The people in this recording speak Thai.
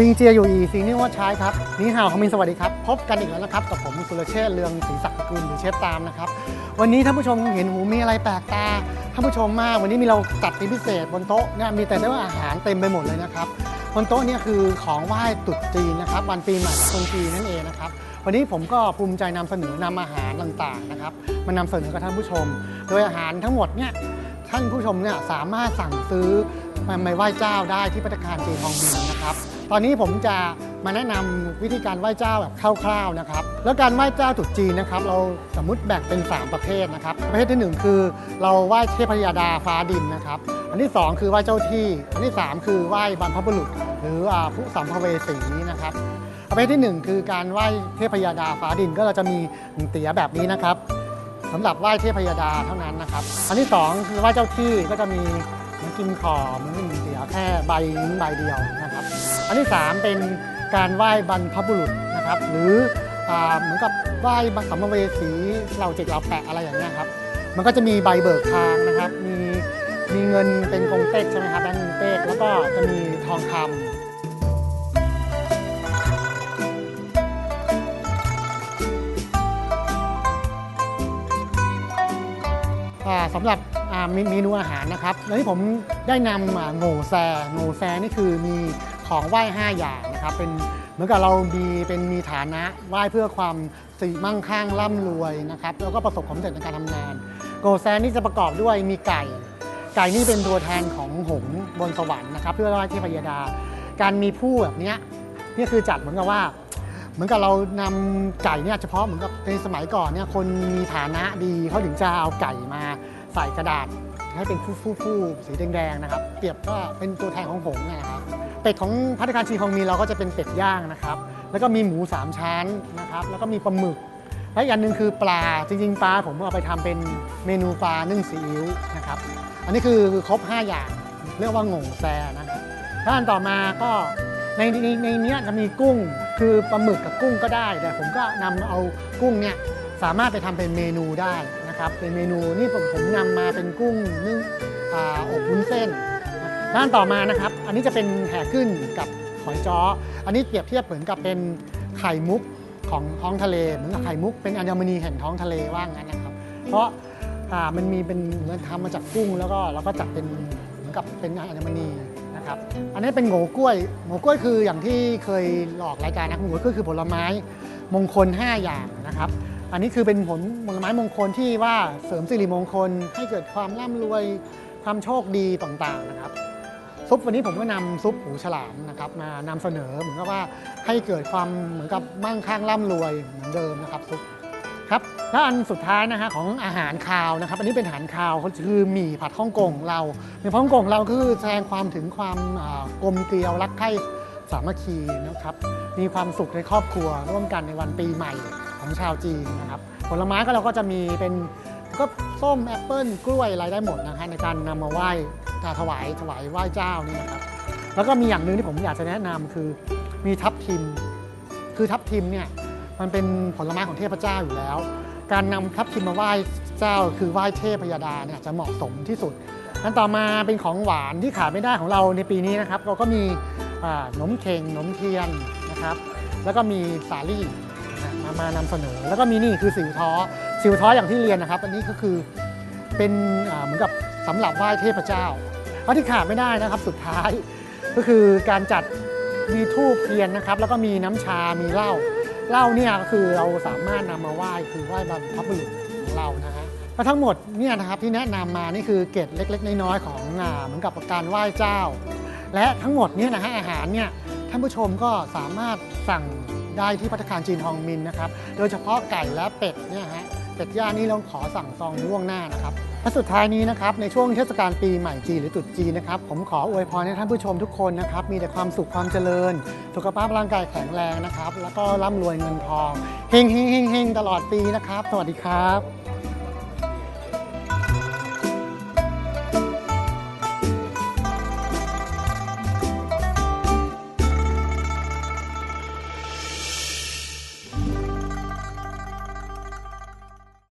ซิงเจียอยู่อีซิงนี่ว่าใช้ครับนี่ฮาวคอมินสวัสดีครับ พบกันอีกแล้วนะครับ กับผมสุรเชษเรืองศรีศักดิ์กุลหรือเชฟตามนะครับ วันนี้ท่านผู้ชมเห็นหูมีอะไรแปลกตาท่านผู้ชมมาก วันนี้มีเราจัดเป็นพิเศษบนโต๊ะเนี่ยมีแต่ได้ว่าอาหารเต็มไปหมดเลยนะครับบนโต๊ะเนี่ยคือของไหว้ตรุษจีนนะครับวันปีใหม่คนจีนนั่นเองนะครับวันนี้ผมก็ภูมิใจนำเสนอนำอาหารต่างๆนะครับมานำเสนอกับท่านผู้ชม โดยอาหารทั้งหมดเนี่ยท่านผู้ชมเนี่ยสามารถสั่งซื้อ มาไปไหว้เจ้าได้ที่พัตตาคารจีนทองบินนะครับ ตอนนี้ผมจะมาแนะนำวิธีการไหว้เจ้าแบบคร่าวๆนะครับ แล้วการไหว้เจ้าตรุษจีนนะครับ เราสมมุติแบ่งเป็น 3 ประเภทนะครับ ประเภทที่ 1 คือ เราไหว้เทพยดาฟ้าดินนะครับ อันที่ 2 คือไหว้เจ้าที่ อันที่ 3 คือไหว้บรรพบุรุษ หรือผู้สัมภเวสีนะครับประเภทที่ 1 คือการไหว้เทพยดาฟ้าดินก็เราจะมีเตี๋ยแบบนี้นะครับสำหรับไหว้เทพยดาเท่านั้นนะครับ อันที่ 2 คือไหว้เจ้าที่ก็จะมี มันกินขอมมันเสียแค่ใบนี้ใบเดียวนะครับ อันที่ 3 เป็นการไหว้บรรพบุรุษนะครับ หรือเหมือนกับไหว้สัมภเวสีเหล่าเจ็ดเหล่าแปะอะไรอย่างเงี้ยครับมันก็จะมีใบเบิกทางนะครับ มีมีเงินเป็นกงเต็กใช่ไหมครับแบงก์เงินเต็กแล้วก็จะมีทองคำอ่าสำหรับ เมเมนูอาหารนะครับแล้วที่ผมได้นำโง่แซโง่แซนี่คือมีของไหว้5อย่างนะครับเป็นเหมือนกับเรามีเป็นมีฐานะไหว้เพื่อความสิมั่งคั่งร่ำรวยนะครับแล้วก็ประสบความสำเร็จในการทำงานโง่แซนี่จะประกอบด้วยมีไก่ ไก่นี่เป็นตัวแทนของหงบนสวรรค์นะครับ เพื่อไหว้เทพยดา การมีผู้แบบนี้นี่คือจัดเหมือนกับว่า เหมือนกับเรานำไก่เนี่ยเฉพาะเหมือนกับในสมัยก่อนเนี่ยคนมีฐานะดีเขาถึงจะเอาไก่มา ใส่กระดาษให้เป็นฟู่ๆสีแดงๆนะครับ เปรียบก็เป็นตัวแทนของหงส์นะครับเป็ดของพัฒนาการชีของมีเราก็จะเป็นเป็ดย่างนะครับ แล้วก็มีหมูสามชั้นนะครับ แล้วก็มีปลาหมึก และอีกอันหนึ่งคือปลาจริงๆ ปลาผมเอาไปทำเป็นเมนูปลานึ่งซีอิ๊วนะครับ อันนี้คือครบ 5 อย่างเรียกว่าโง่แซนะครับถ้าอันต่อมาก็ในในในเนี้ยจะมีกุ้ง คือปลาหมึกกับกุ้งก็ได้ แต่ผมก็นำเอากุ้งเนี่ย สามารถไปทำเป็นเมนูได้นะครับ เป็นเมนูนี่ผมผมนำมาเป็นกุ้งนึ่งอ่าอบวุ้นเส้นด้านต่อมานะครับ อันนี้จะเป็นแห่ขึ้นกับหอยจ้อ อันนี้เปรียบเทียบเหมือนกับเป็นไข่มุกของท้องทะเล เหมือนกับไข่มุกเป็นอัญมณีแห่งท้องทะเลว่างั้นนะครับ เพราะามันมีเป็นเหมือนทำมาจากกุ้งแล้วก็เราก็จัดเป็นเหมือนกับเป็นอัญมณีนะครับ อันนี้เป็นโง่กล้วยโง่กล้วยคืออย่างที่เคยหลอกรายการนะโง่กล้วยคือผลไม้มงคล 5 อย่างนะครับ อันนี้คือเป็นผลผลไม้มงคลที่ว่าเสริมสิริมงคลให้เกิดความร่ำรวยความโชคดีต่างๆนะครับ ซุปวันนี้ผมก็นำซุปหูฉลามนะครับมานำเสนอเหมือนกับว่าให้เกิดความเหมือนกับมั่งคั่งร่ำรวยเหมือนเดิมนะครับซุปครับแล้วอันสุดท้ายนะฮะของอาหารคาวนะครับ อันนี้เป็นอาหารคาวคือหมี่ผัดฮ่องกงเราหมี่ผัดฮ่องกงเราคือแสดงความถึงความกลมเกลียวรักใคร่สามัคคีนะครับ มีความสุขในครอบครัวร่วมกันในวันปีใหม่ ของชาวจีนนะครับผลไม้ก็เราก็จะมีเป็นก็ส้มแอปเปิ้ลกล้วยอะไรได้หมดนะฮะในการนำมาไหว้ถวายถวายไหว้เจ้านี่นะครับแล้วก็มีอย่างหนึ่งที่ผมอยากจะแนะนำคือมีทับทิม คือทับทิมเนี่ยมันเป็นผลไม้ของเทพเจ้าอยู่แล้ว การนำทับทิมมาไหว้เจ้า คือไหว้เทพพยดาเนี่ยจะเหมาะสมที่สุดอันต่อมาเป็นของหวานที่ขาดไม่ได้ของเราในปีนี้นะครับ เราก็มีอ่าหนมเข่งหนมเทียนนะครับ แล้วก็มีสาลี่ มามานำเสนอ แล้วก็มีนี่คือสิวท้อสิวท้ออย่างที่เรียนนะครับ อันนี้ก็คือเป็นเหมือนกับสำหรับไหว้เทพเจ้าเพราะที่ขาดไม่ได้นะครับสุดท้าย ก็คือการจัดมีทูบเทียนนะครับ แล้วก็มีน้ำชา มีเหล้าเหล้าเนี่ยก็คือเราสามารถนำมาไหว้คือไหว้บรรพบุรุษของเรานะฮะแล้วทั้งหมดเนี่ยนะครับที่แนะนำมานี่คือเกร็ดเล็ก ๆ น้อยๆของอ่าเหมือนกับการไหว้เจ้า และทั้งหมดเนี่ยนะฮะอาหารเนี่ยท่านผู้ชมก็สามารถสั่ง ได้ที่พัตตาคารจีนฮองมินนะครับ โดยเฉพาะไก่และเป็ดเนี่ยฮะ เป็ดย่างนี่เราขอสั่งซองล่วงหน้านะครับและสุดท้ายนี้นะครับในช่วงเทศกาลปีใหม่จีนหรือตรุษจีนนะครับผมขออวยพรให้ท่านผู้ชมทุกคนนะครับมีแต่ความสุขความเจริญ สุขภาพร่างกายแข็งแรงนะครับ แล้วก็ร่ำรวยเงินทองเฮงเฮงเฮงเฮงตลอดปีนะครับ สวัสดีครับ